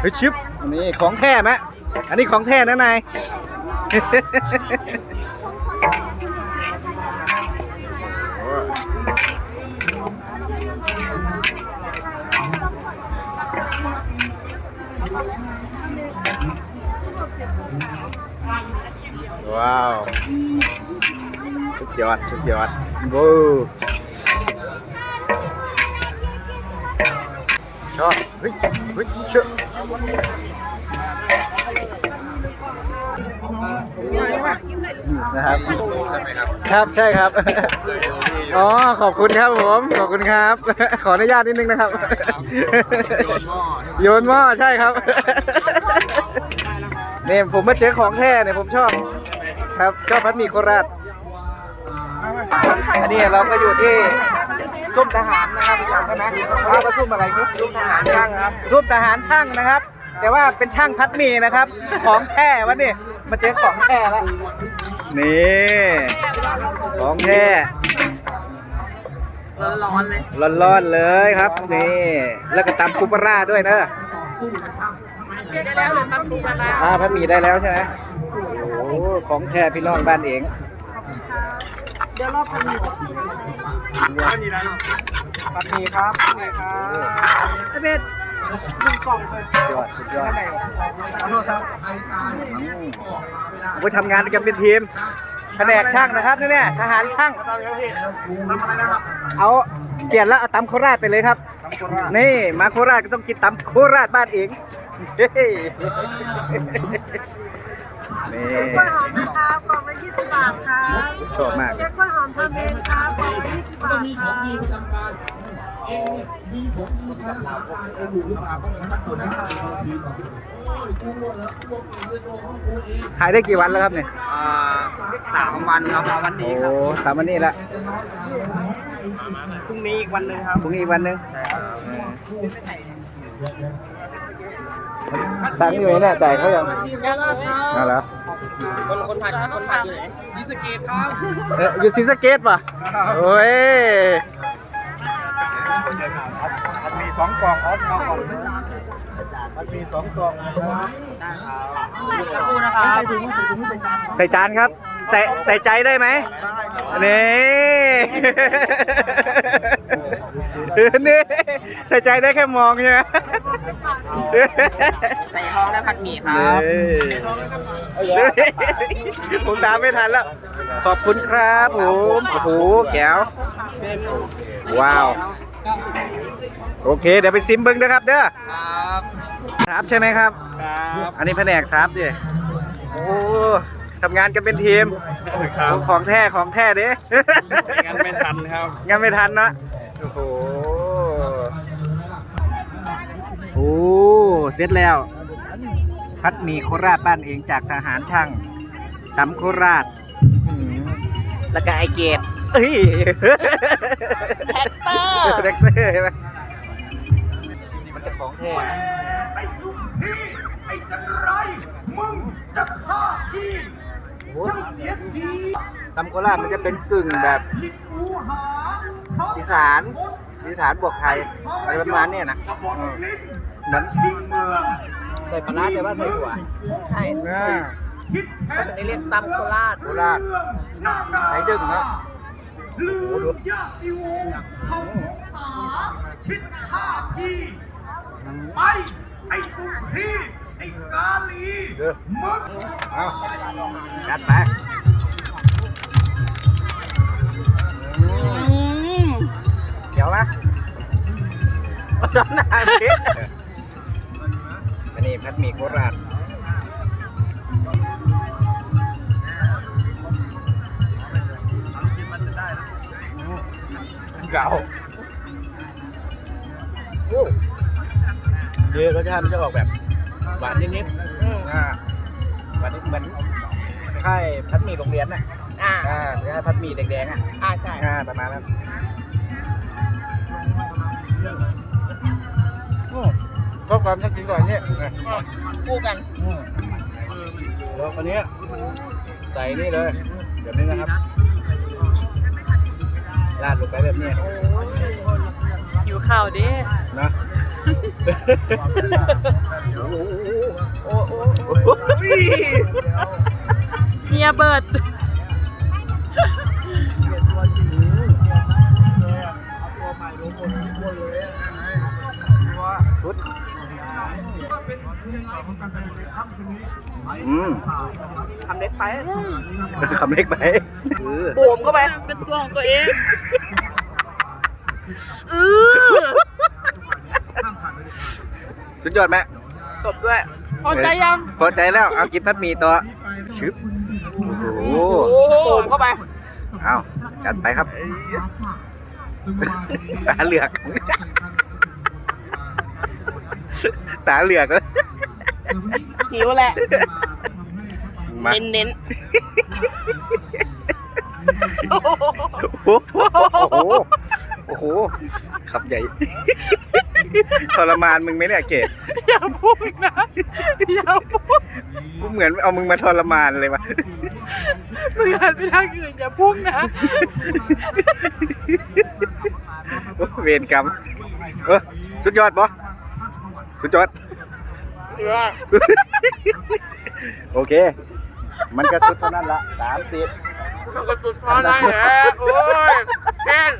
เฮ้ยชิปนี่ของแท้ไหมอันนี้ของแท้นะนาย ว้าว สุดยอด สุดยอดว้ ชอบเฮ้ยเฮ้ยเชื่อนะครับใช่ไหมครับ ครับใช่ครับ อ๋อขอบคุณครับผม ขอบคุณครับ ขออนุญาตนิดนึงนะครับ โยนหม้อใช่ครับเนี่ยผมมาเจอของแท้เนี่ยผมชอบ ครับชอบพัดหมี่โคราชอันนี้เราก็อยู่ที่ ส้มทหารนะครับใช่ไหมว่าก็ส้มอะไรครับส้มทหารช่างครับส้มทหารช่างนะครับ แต่ว่าเป็นช่างพัดหมี่นะครับ ของแท้วะนี่มาเจอของแท้แล้วนี่ของแท้ร้อนเลยร้อนๆเลยครับนี่แล้วก็ตำคุปราด้วยเนอะอ่าพัดหมี่ได้แล้วใช่ไหมโอ้โหของแท้พี่น้องบ้านเอง ปัดหมี่ครับไงครับไอเป็ดหนึ่งกล่องเลยสุดยอดสุดยอดขอโทษครับไปทำงานกันเป็นทีมแผนกช่างนะครับนี่เนี่ยทหารช่างทำอะไรนะครับ เอาเกลียดแล้วเอาตำโคราชไปเลยครับทำโคราชนี่มาโคราชก็ต้องกินตำโคราชบ้านเองเฮ้ย นี่ กล้วยหอมนะครับกล่องละ20บาทครับชอบมาก เช็คกล้วยหอมทำเองครับกล่องละ20บาทครับขายได้กี่วันแล้วครับเนี่ยอ่าสามวันครับวันโอ้นี้ครับสามวันนี้ละพรุ่งนี้อีกวันหนึ่งครับพรุ่งนี้อีกวันหนึง ตังค์อยู่ไหนเนี่ยจ่ายเขายังเอาแล้วคนคนผัดคนผัดอยู่ไหนดิสเกตครับเอ๊ะอยู่ศรีสะเกดป่ะโอ้ยมันมีสองกล่องครับกล่องมันมีสองกล่องนะครับสักครู่นะครับใส่ถุงใส่ถุงใส่จานใส่จานครับ ใส่ใส่ใจได้ไหมนี่ นี่ใส่ใจได้แค่มองใช่ไหม ใส่ท้องและผัดหมี่ครับนี่ผมตามไม่ทันแล้ว ขอบคุณครับผมโอ้โหแก้ว ว้าว โอเค เดี๋ยวไปซิมเบิ้งนะครับเด้อครับซับใช่ไหมครับ ครับ อันนี้แผนกซับดิโอ้ทำงานกันเป็นทีม ครับ ของแท้ของแท้เด้งั้นไม่ทันครับ งานไม่ทันนะโอ้โห โอ้ เสร็จแล้ว พัดหมีโคราชบ้านเองจากทหารช่างตำโคราชอื้อหือแล้วก็ไอเกตเอ้ย แท็กเตอร์ แท็กเตอร์ใช่ไหมมันจะของแท้นะโอ้โหตำโคราชมันจะเป็นกึ่งแบบอีสานอีสานบวกไทยอะไรประมาณเนี้ยนะอืม เหมือนใส่ปลาร้าแต่ว่าใส่หัวใช่อ่าอันนี้เรียกตำโคราชโคราชใส่ดึงนะโอ้โหดูไปไอ้ตุ้ที่ไอ้กาลีเด้อเอาจัดไปอืมเดี๋ยวนะด้านหน้าพิษอัน นี้พัดหมีโคราชเก่าโอ้เดี๋ยวรสชาติมันจะออกแบบหวานนิดๆอ่าหวานนิดเหมือนคล้ายๆพัดหมี่โรงเรียนน่ะอ่าอ่าคล้ายๆพัดหมี่แดงๆอะอ่าใช่อ่าประมาณนั้นอืม ชอบความชอบกินก่อนเนี่ยอะคู่กันอืมแล้วอันนี้ใส่นี่เลยแบบนี้นะครับราดลงไปแบบนี้อยู่ข่าวดินะโอ้โอ้โอ้โอ้ยเฮียเบิร์ดชุด อืมทำเล็กไปคำเล็กไปเออโบมเข้าไป เป็นตัวของตัวเองสุดยอดไหมตบด้วย พอใจยัง พอใจแล้ว เอากินพัดหมีต่อชึบโอ้โหโบมเข้าไป เอาจัดไปครับตาเหลือก ตาเหลือกแล้วหิวแหละ มาเน้นเน้นโอ้โหโอ้โหขับใหญ่ทรมานมึงไหมเนี่ยเกดอย่าพูดนะอย่าพูดกูเหมือนเอามึงมาทรมานเลยวะมึงหันไปทางอื่นอย่าพูดนะเวรกรรมเออสุดยอดปะ สุดยอดโอเค มันก็สุดเท่านั้นละสามสิบ มันก็สุดพอได้แหละโอ้ยแค่น